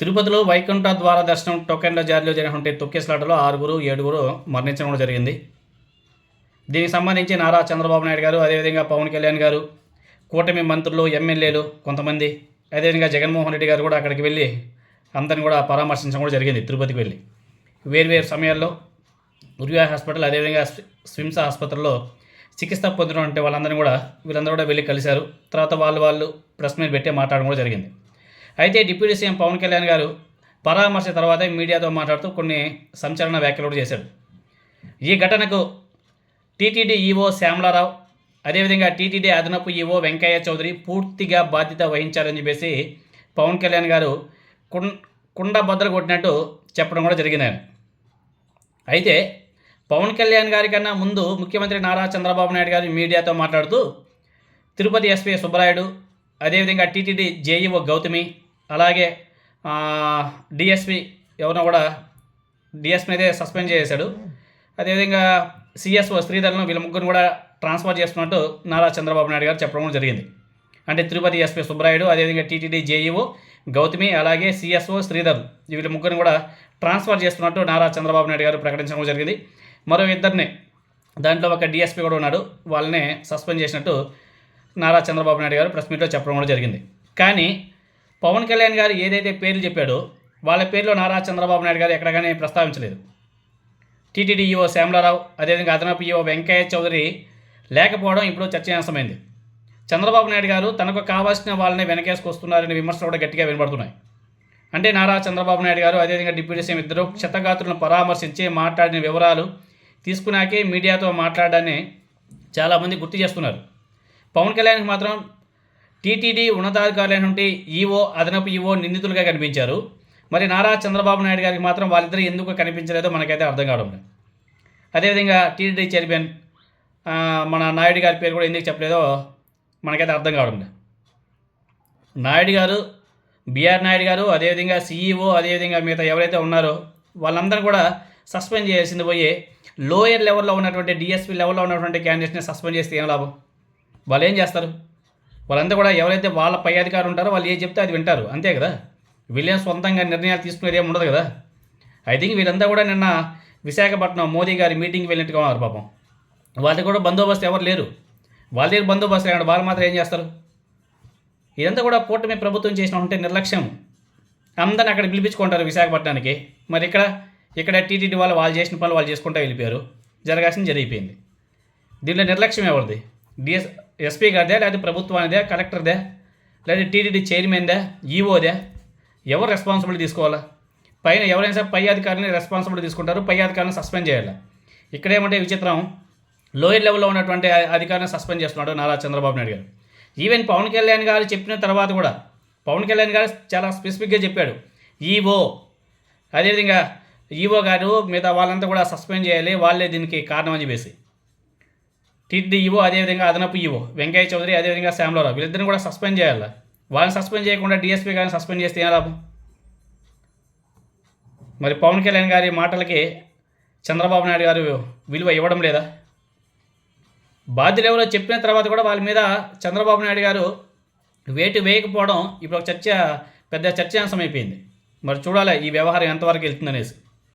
తిరుపతిలో వైకుంఠ ద్వార దర్శనం టోకెన్ల జారీలో జరిగినటువంటి తొక్కేసలాటలో ఆరుగురు ఏడుగురు మరణించడం కూడా జరిగింది. దీనికి సంబంధించి నారా చంద్రబాబు నాయుడు గారు అదేవిధంగా పవన్ కళ్యాణ్ గారు కూటమి మంత్రులు ఎమ్మెల్యేలు కొంతమంది అదేవిధంగా జగన్మోహన్ రెడ్డి గారు కూడా అక్కడికి వెళ్ళి అందరిని కూడా పరామర్శించడం కూడా జరిగింది తిరుపతికి వెళ్ళి. వేర్వేరు సమయాల్లో ఉరియా హాస్పిటల్ అదేవిధంగా స్విమ్స్ ఆసుపత్రిలో చికిత్స పొందినటువంటి వాళ్ళందరినీ కూడా వీళ్ళందరూ కూడా వెళ్ళి కలిశారు. తర్వాత వాళ్ళు వాళ్ళు ప్రెస్ మీద పెట్టి మాట్లాడడం కూడా జరిగింది. అయితే డిప్యూటీ సీఎం పవన్ కళ్యాణ్ గారు పరామర్శ తర్వాత మీడియాతో మాట్లాడుతూ కొన్ని సంచలన వ్యాఖ్యలు కూడా చేశాడు. ఈ ఘటనకు టీటీడీ ఈవో శ్యామలారావు అదేవిధంగా టీటీడీ అదనపు ఈవో వెంకయ్య చౌదరి పూర్తిగా బాధ్యత వహించారని చెప్పేసి పవన్ కళ్యాణ్ గారు కుం కుండ బద్దలు కొట్టినట్టు చెప్పడం కూడా జరిగింది అయితే పవన్ కళ్యాణ్ గారి కన్నా ముందు ముఖ్యమంత్రి నారా చంద్రబాబు నాయుడు గారు మీడియాతో మాట్లాడుతూ తిరుపతి ఎస్పీ సుబ్బరాయుడు అదేవిధంగా టీటీడీ జేఈఓ గౌతమి అలాగే డిఎస్పి ఎవరినో కూడా డిఎస్పీ అయితే సస్పెండ్ చేశాడు. అదేవిధంగా సిఎస్ఓ శ్రీధర్ను వీళ్ళ ముగ్గురు కూడా ట్రాన్స్ఫర్ చేస్తున్నట్టు నారా చంద్రబాబు నాయుడు గారు చెప్పడం కూడా జరిగింది. అంటే తిరుపతి ఎస్పీ సుబ్బరాయుడు అదేవిధంగా టీటీడీ జేఈఓ గౌతమి అలాగే సిఎస్ఓ శ్రీధర్ వీళ్ళ ముగ్గురిని కూడా ట్రాన్స్ఫర్ చేస్తున్నట్టు నారా చంద్రబాబు నాయుడు గారు ప్రకటించడం జరిగింది. మరో ఇద్దరిని దాంట్లో ఒక డిఎస్పీ కూడా ఉన్నాడు. వాళ్ళని సస్పెండ్ చేసినట్టు నారా చంద్రబాబు నాయుడు గారు ప్రెస్ మీట్లో చెప్పడం కూడా జరిగింది. కానీ పవన్ కళ్యాణ్ గారు ఏదైతే పేర్లు చెప్పాడో వాళ్ళ పేర్లో నారా చంద్రబాబు నాయుడు గారు ఎక్కడగానే ప్రస్తావించలేదు. టీటీడీ ఈఓ శ్యామలారావు అదేవిధంగా అదనపు ఈఓ వెంకయ్య చౌదరి లేకపోవడం ఇప్పుడు చర్చనీయాంశమైంది. చంద్రబాబు నాయుడు గారు తనకు కావాల్సిన వాళ్ళని వెనకేసుకొస్తున్నారనే విమర్శలు కూడా గట్టిగా వినబడుతున్నాయి. అంటే నారా చంద్రబాబు నాయుడు గారు అదేవిధంగా డిప్యూటీ సీఎం ఇద్దరు క్షతగాత్రులను పరామర్శించి మాట్లాడిన వివరాలు తీసుకున్నాకే మీడియాతో మాట్లాడడాన్ని చాలామంది గుర్తు చేస్తున్నారు. పవన్ కళ్యాణ్కి మాత్రం టీటీడీ ఉన్నతాధికారులైనటువంటి ఈఓ అదనపు ఈవో నిందితులుగా కనిపించారు. మరి నారా చంద్రబాబు నాయుడు గారికి మాత్రం వాళ్ళిద్దరు ఎందుకు కనిపించలేదో మనకైతే అర్థం కావడం లేదు. అదేవిధంగా టీటీడీ చైర్మన్ మన నాయుడు గారి పేరు కూడా ఎందుకు చెప్పలేదో మనకైతే అర్థం కావడం లేదు. నాయుడు గారు బిఆర్ నాయుడు గారు అదేవిధంగా సీఈఓ అదేవిధంగా మిగతా ఎవరైతే ఉన్నారో వాళ్ళందరూ కూడా సస్పెండ్ చేయాల్సింది పోయి లోయర్ లెవెల్లో ఉన్నటువంటి డిఎస్పీ లెవెల్లో ఉన్నటువంటి క్యాండిడేట్స్ని సస్పెండ్ చేస్తే ఏం లాభం? వాళ్ళు ఏం చేస్తారు? వాళ్ళంతా కూడా ఎవరైతే వాళ్ళ పై అధికారులు ఉంటారో వాళ్ళు ఏం చెప్తే అది వింటారు. అంతే కదా? వీళ్ళేం సొంతంగా నిర్ణయాలు తీసుకునేది ఏమి ఉండదు కదా? ఐ థింక్ వీళ్ళంతా కూడా నిన్న విశాఖపట్నం మోదీ గారి మీటింగ్కి వెళ్ళినట్టుగా ఉన్నారు పాపం. వాళ్ళకి కూడా బందోబస్తు ఎవరు లేరు. వాళ్ళ దగ్గర బందోబస్తు లేకుండా వాళ్ళు మాత్రం ఏం చేస్తారు? ఇదంతా కూడా కూటమి ప్రభుత్వం చేసిన ఉంటే నిర్లక్ష్యం. అందరిని అక్కడ పిలిపించుకుంటారు విశాఖపట్నానికి. మరి ఇక్కడ ఇక్కడ టీటీడీ వాళ్ళు వాళ్ళు చేసిన పనులు వాళ్ళు చేసుకుంటూ వెళ్ళిపోయారు. జరగాల్సింది జరిగిపోయింది. దీంట్లో నిర్లక్ష్యం ఎవరిది? డిఎస్ ఎస్పీ గారిదే లేదా ప్రభుత్వానిదే కలెక్టర్దే లేదా టీటీడీ చైర్మన్దే ఈఓదే ఎవరు రెస్పాన్సిబిలిటీ తీసుకోవాలా పైన ఎవరైనా సరే పై అధికారిని రెస్పాన్సిబిలిటీ తీసుకుంటారు పై అధికారిని సస్పెండ్ చేయాలి ఇక్కడ ఏమంటే విచిత్రం లోయర్ లెవెల్లో ఉన్నటువంటి అధికారిని సస్పెండ్ చేస్తున్నాడు నారా చంద్రబాబు నాయుడు గారు ఈవెన్ పవన్ కళ్యాణ్ గారు చెప్పిన తర్వాత కూడా పవన్ కళ్యాణ్ గారు చాలా స్పెసిఫిక్గా చెప్పాడు. ఈవో అదేవిధంగా ఈవో గారు మిగతా వాళ్ళంతా కూడా సస్పెండ్ చేయాలి వాళ్ళే దీనికి కారణం అని చెప్పేసి. టీటీడీ ఈవో అదేవిధంగా అదనపు ఈవో వెంకయ్య చౌదరి అదేవిధంగా శ్యామలరావు వీళ్ళిద్దరిని కూడా సస్పెండ్ చేయాలి? వాళ్ళని సస్పెండ్ చేయకుండా డిఎస్పీ గారిని సస్పెండ్ చేస్తే ఏం లాభం మరి పవన్ కళ్యాణ్ గారి మాటలకి చంద్రబాబు నాయుడు గారు విలువ ఇవ్వడం లేదా? బాధ్యులు ఎవరో చెప్పిన తర్వాత కూడా వాళ్ళ మీద చంద్రబాబు నాయుడు గారు వేటు వేయకపోవడం ఇప్పుడు ఒక చర్చ పెద్ద చర్చాంశం అయిపోయింది. మరి చూడాలి ఈ వ్యవహారం ఎంతవరకు వెళ్తుందనేసి.